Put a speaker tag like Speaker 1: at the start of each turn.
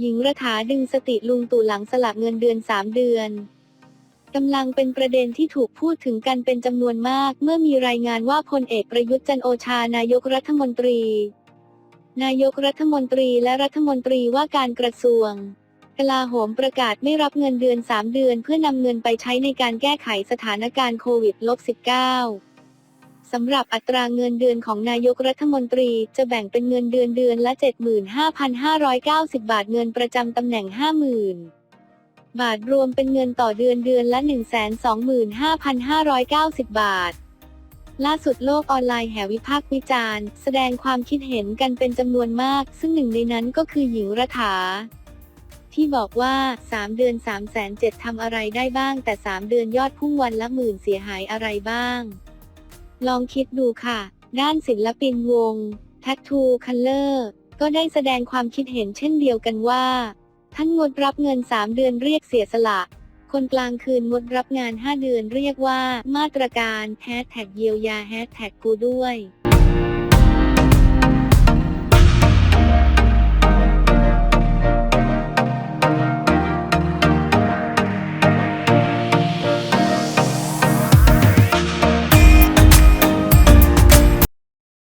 Speaker 1: หญิงระถาดึงสติลุงตู่หลังสละเงินเดือน 3 เดือนกำลังเป็นประเด็นที่ถูกพูดถึงกันเป็นจำนวนมาก เมื่อมีรายงานว่าพลเอกประยุทธ์จันโอชานายกรัฐมนตรี นายกรัฐมนตรีและรัฐมนตรีว่าการกระทรวง กลาโหมประกาศไม่รับเงินเดือน 3 เดือน เพื่อนำเงินไปใช้ในการแก้ไขสถานการณ์โควิด -19 สำหรับอัตราเงินเดือนของนายกรัฐมนตรี จะแบ่งเป็นเงินเดือนเดือนละ 75,590 บาทเงินประจำตำแหน่ง 50,000 บาทรวมเป็นเงินต่อเดือนเดือนละ 125,590 บาท ล่าสุดโลกออนไลน์แห่วิพากษ์วิจารณ์ แสดงความคิดเห็นกันเป็นจำนวนมาก ซึ่งหนึ่งในนั้นก็คือหญิงรัฐาที่บอกว่า 3 เดือน3 7 0 0ทำอะไรได้บ้าง แต่ 3 เดือนยอดพุ่งวันละหมื่นเสียหายอะไรบ้าง ลองคิดดูค่ะ ด้านศิลปินวง Tattoo Color ก็ได้แสดงความคิดเห็นเช่นเดียวกันว่า ท่านงดรับเงิน 3 เดือนเรียกเสียสละ คนกลางคืนงดรับงาน 5 เดือนเรียกว่า มาตรการแฮชแท็กเยียวยาแฮชแท็กกูด้วย